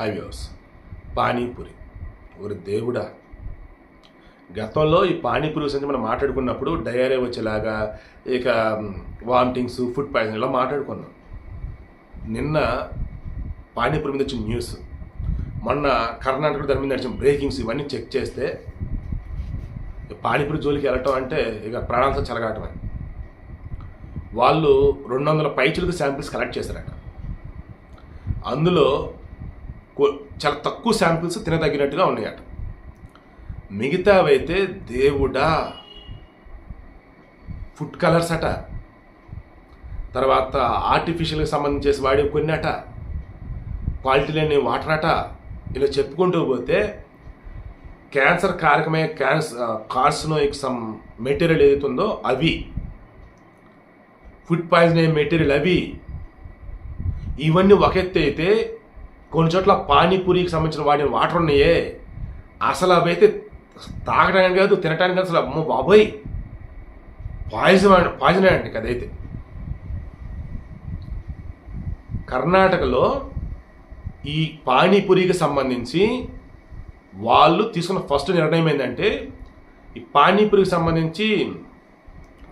Highways panipuri. ఒక దేవుడా. గతంలో ఈ పానీపూరి గురించి మనం మాట్లాడుకున్నప్పుడు డయారే వచ్చేలాగా ఇక వామిటింగ్స్ ఫుడ్ పాయిజన్ ఇలా మాట్లాడుకున్నాం. నిన్న పానీపూరి మీద వచ్చిన న్యూస్. మొన్న కర్ణాటక దాని మీద నడిచిన బ్రేకింగ్స్ ఇవన్నీ చెక్ చేస్తే ఈ పానీపూరి జోలికి వెళ్ళటం అంటే ఇక ప్రాణాలతో చెలగాటమే. వాళ్ళు రెండు వందల పైచులకు శాంపిల్స్ కలెక్ట్ చేశారట. అందులో చాలా తక్కువ శాంపిల్స్ తినదగినట్టుగా ఉన్నాయట. మిగతావైతే దేవుడా ఫుడ్ కలర్స్ అట. తర్వాత ఆర్టిఫిషియల్కి సంబంధించేసి వాడే కొన్ని అట. క్వాలిటీ లేని వాటర్ అట. ఇలా చెప్పుకుంటూ పోతే క్యాన్సర్ కారకమైన క్యాన్సర్ కార్సినోయిక్ సమ్ మెటీరియల్ ఏదైతే ఉందో అవి. ఫుడ్ పాయిజన్ అయ్యే మెటీరియల్ అవి. ఇవన్నీ ఒక ఎత్తు అయితే కొన్ని చోట్ల పానీపూరికి సంబంధించిన వాడిన వాటర్ ఉన్నాయే. అసలు అవైతే తాగడానికి కాదు తినడానికి అసలు అమ్మ బాబోయ్. పాయిజన్ పాయిజన్ అండి కదైతే. కర్ణాటకలో ఈ పానీపూరికి సంబంధించి వాళ్ళు తీసుకున్న ఫస్ట్ నిర్ణయం ఏంటంటే ఈ పానీపూరికి సంబంధించి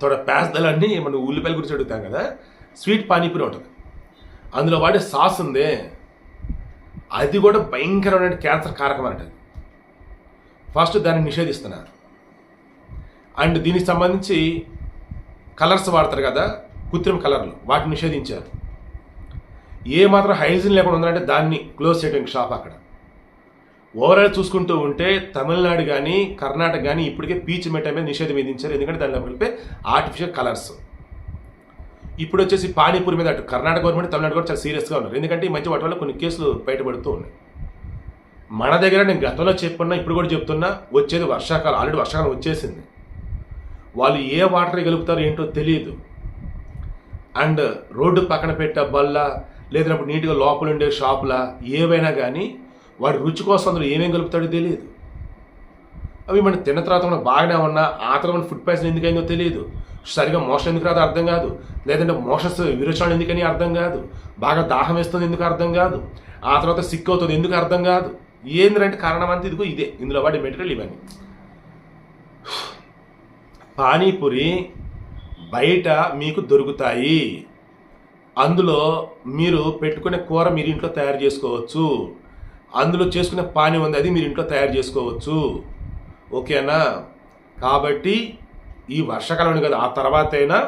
తోడ పేస్తలన్నీ మనం ఉల్లిపాయల గురించి అడుగుతాం కదా స్వీట్ పానీపూరి ఉంటుంది. అందులో వాడే సాస్ ఉందే. అది కూడా భయంకరమైన క్యాన్సర్ కారకం అంటది ఫస్ట్ దాన్ని నిషేధిస్తున్నారు. అండ్ దీనికి సంబంధించి కలర్స్ వాడతారు కదా కృత్రిమ కలర్లు వాటిని నిషేధించారు. ఏ మాత్రం హైజీన్ లేకుండా ఉందంటే దాన్ని క్లోజ్ చేయడానికి షాప్ అక్కడ. ఓవరాల్ చూసుకుంటూ ఉంటే తమిళనాడు కానీ కర్ణాటక కానీ ఇప్పటికే పీచ్ మెట్ట మీద నిషేధం విధించారు. ఎందుకంటే దానిలో కలిపే ఆర్టిఫిషియల్ కలర్స్ ఇప్పుడు వచ్చేసి పానీపూరి మీద అటు కర్ణాటక గవర్నమెంట్ తమిళనాడు కూడా చాలా సీరియస్గా ఉన్నారు. ఎందుకంటే ఈ మధ్య వాటి వల్ల కొన్ని కేసులు బయటపడుతూ ఉన్నాయి. మన దగ్గర నేను గతంలో చెప్పున్నా ఇప్పుడు కూడా చెప్తున్నా వచ్చేది వర్షాకాలం ఆల్రెడీ వర్షాకాలం వచ్చేసింది. వాళ్ళు ఏ వాటర్ కలుపుతారో ఏంటో తెలియదు అండ్ రోడ్డు పక్కన పెట్టే బల్ల లేదన్నప్పుడు నీట్గా లోపల ఉండే షాపుల ఏవైనా కానీ వాడి రుచి కోసం అందులో ఏమేం కలుపుతాడో తెలియదు అవి మనం తిన్న తర్వాత మనం బాగానే ఉన్నా ఆ తర్వాత ఫుడ్ పాయిజన్ ఎందుకైందో తెలియదు సరిగా మోషన్ ఎందుకు రాదు అర్థం కాదు. లేదంటే మోషస్ విరోచనాలు ఎందుకని అర్థం కాదు. బాగా దాహం వేస్తుంది ఎందుకు అర్థం కాదు. ఆ తర్వాత సిక్ అవుతుంది ఎందుకు అర్థం కాదు. ఏంటంటే కారణం అంతా ఇదిగో ఇదే. ఇందులో వాడే మెటీరియల్ ఇవన్నీ. పానీపూరి బయట మీకు దొరుకుతాయి. అందులో మీరు పెట్టుకునే కూర మీరు ఇంట్లో తయారు చేసుకోవచ్చు. అందులో చేసుకునే పానీ ఉంది అది మీరు ఇంట్లో తయారు చేసుకోవచ్చు. ఓకేనా? కాబట్టి ఈ వర్షాకాలం కదా ఆ తర్వాత అయినా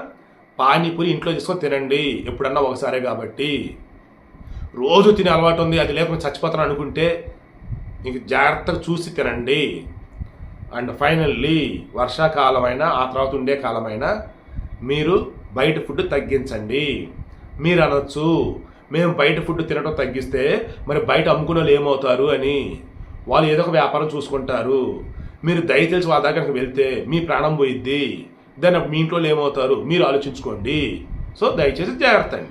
పానీపూరి ఇంట్లో చేసుకొని తినండి ఎప్పుడన్నా ఒకసారే కాబట్టి. రోజు తినే అలవాటు ఉంది అది లేకుండా చచ్చిపోతాను అనుకుంటే మీకు జాగ్రత్తగా చూసి తినండి. అండ్ ఫైనల్లీ వర్షాకాలమైనా ఆ తర్వాత ఉండే కాలమైనా మీరు బయట ఫుడ్ తగ్గించండి. మీరు అనొచ్చు మేము బయట ఫుడ్ తినడం తగ్గిస్తే మరి బయట అమ్ముకునే వాళ్ళు ఏమవుతారు అని వాళ్ళు ఏదో ఒక వ్యాపారం చూసుకుంటారు. మీరు దయచేసి వాళ్ళ దగ్గరికి వెళ్తే మీ ప్రాణం పోయిద్ది. దాన్ని మీ ఇంట్లో ఏమవుతారు? మీరు ఆలోచించుకోండి. సో దయచేసి జాగ్రత్త అండి.